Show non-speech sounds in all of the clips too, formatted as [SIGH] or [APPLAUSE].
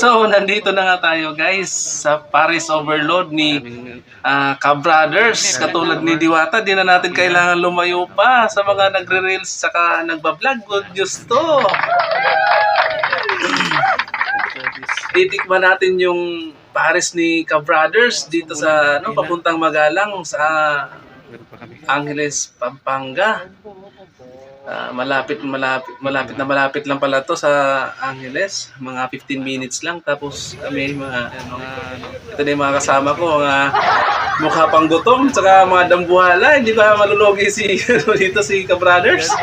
So, nandito na nga tayo guys sa Paris Overload ni ah Ka-Brothers. Katulad ni Diwata, di na natin kailangan lumayo pa sa mga nagre-reels saka nagbablog. Good news to! Titikman natin yung Paris ni Ka-Brothers dito sa ano, papuntang Magalang sa Angeles, Pampanga. Ah, malapit malapit malapit na malapit lang pala to sa Angeles. Mga 15 minutes lang. Tapos kami mga ano ito na yung mga kasama ko mga mukha pang gutom tsaka mga dambuhala. Hindi pa malulugi si [LAUGHS] ano dito si Ka Brothers [LAUGHS]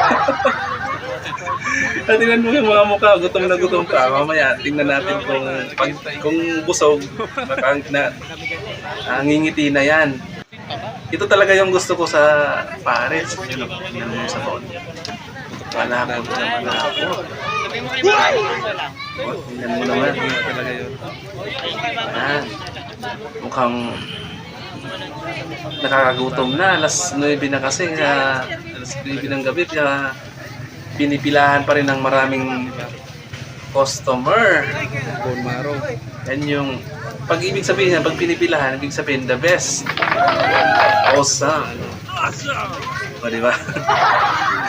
At tingnan mo yung mga mukha gutom na gutom pa mamaya tingnan natin kung pag, kung busog. Makang na ah, ngingiti na yan. Ito talaga yung gusto ko sa Paris. Yun ang yun ang sa phone. Malapot na. Oh, tingnan mo naman. talaga yun. Ayan. Mukhang nakakagutom na. Alas 9 na kasi. Kaya, alas 9 ng gabi. Kaya pinipilahan pa rin ng maraming customer. Bone marrow. Yan yung pag ibig sabihin, pag pinipilahan, ibig sabihin the best. Awesome. O, di [LAUGHS]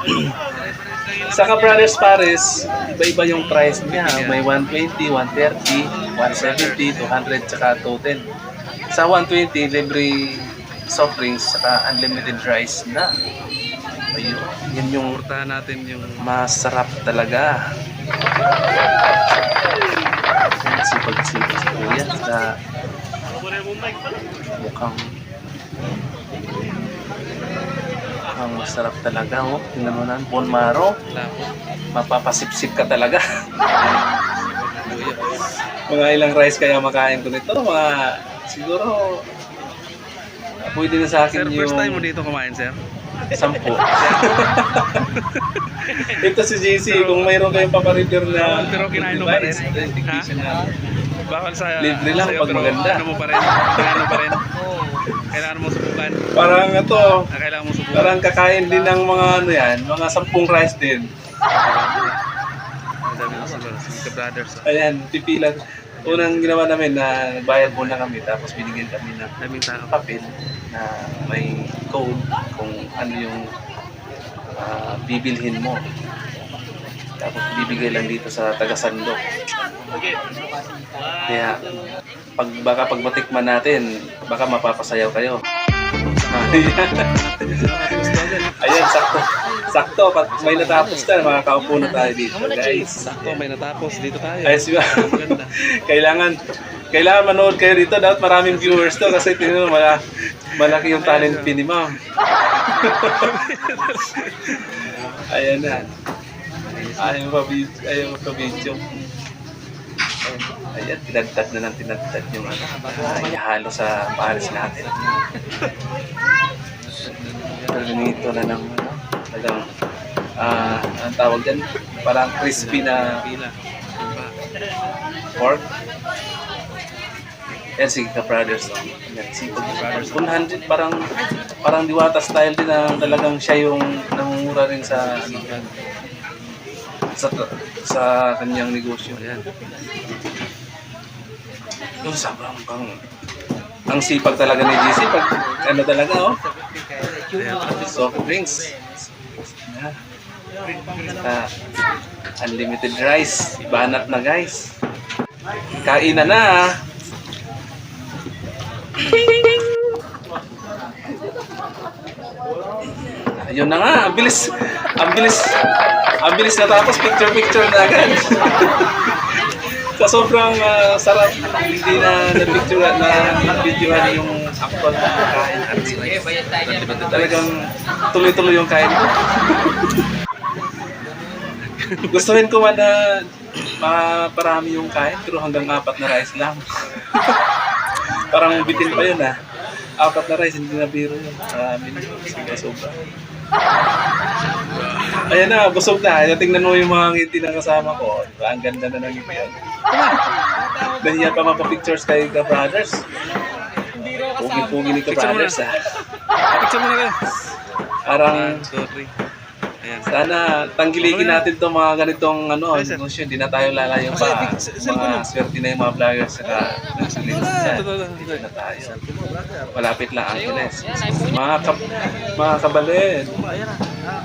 ba? [CLEARS THROAT] Sa Ka Brothers Paris, iba-iba yung price niya. May 120, 130, 170, 200, tsaka 210. Sa 120, libre soft drinks, tsaka unlimited rice na. Ayun, yun yung Portahan natin yung masarap talaga. Sipag-sipag si Kuya sa mukhang mukhang masarap talaga oh. Tingnan mo na, bone marrow. Mapapasipsip ka talaga. [LAUGHS] mga ilang rice kaya makain ko nito. Mga siguro pwede na sa akin Sir, yung first time mo dito kumain, sir? sampu. [LAUGHS] Ito si JC, kung mayroon kayong paparefer na Pero kinain mo pa rin? device, Bawal sa... Libre lang sa'yo, pag pero maganda. Ano mo pa rin? Kailangan mo pa rin? Kailangan mo subukan. Parang ito, Ah, Kailangan mo subukan. parang kakain din ng mga ano yan, mga sampung rice din. Ang dami brothers. ah. Ayan, pipila. Unang ginawa namin na nagbayad muna kami tapos binigyan kami ng Daming tao. papel na may code kung ano yung ah, bibilhin mo. Tapos bibigay lang dito sa taga-sandok. Kaya pag baka pag matikman natin, baka mapapasayaw kayo. [LAUGHS] Ayan. Sakto. Sakto, pag may natapos na, makakaupo na tayo dito, guys. Sakto, may natapos. Dito tayo. Ayos ba? [LAUGHS] Kailangan kailangan manood kayo dito dapat maraming viewers to kasi tingnan mo mala, malaki yung talent fee ni ma'am [LAUGHS] ayan na ayaw pa video ayaw pa video ayan tinagtad na ng tinagtad yung ano ah, ihalo sa pares natin ganito na ng ano talagang ah ang tawag dyan parang crispy na pork. Yan si Ka Brothers. Yan si Ka Brothers. 100 parang parang diwata style din na talagang siya yung namumura rin sa ano sa sa kanyang negosyo. Ayan. Yung sobrang pang ang sipag talaga ni GC pag ano talaga oh. Soft drinks. Yan. Ah, unlimited rice. Banat na guys. Kain na na. ah. Ayun na nga, bilis. Ang bilis. Ang bilis natapos picture picture na agad. Sa sobrang ah, sarap, hindi na na-picture na videohan yung actual na kain at talagang tuloy-tuloy yung kain ko. Gustuhin ko man na maparami yung kain pero hanggang apat na rice lang. [LAUGHS] Parang bitin pa yun ah. Apat na rice, hindi na biro yun. Marami na. Sobra, sobra. Ayan na, busog na. Ayan, tingnan mo yung mga ngiti ng kasama ko. Diba? Ang ganda na ng ngiti yan. Ganyan pa mapapictures kay Ka Brothers. Pugi-pugi ni Ka Picture mo Brothers ah. Ah, Picture mo na kayo. Parang sorry. Ayan. Sana tanggilikin Ano natin itong mga ganitong ano, negosyo. Hindi na tayo lalayo pa. Mga swerte na yung mga vloggers saka nagsulit dyan. Ito, ito, ito. Hindi na tayo. Malapit lang Angeles. Mga, kab mga kabalin.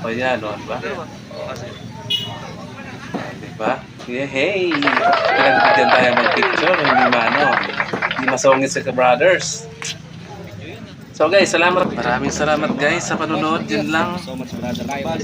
O yan, o, diba? Diba? Yeah, hey! Pinagbigyan tayo mag-picture, hindi maano. Hindi masungit sa ka-brothers. So guys, salamat. Maraming salamat guys sa panunod. Yun lang. Salamat.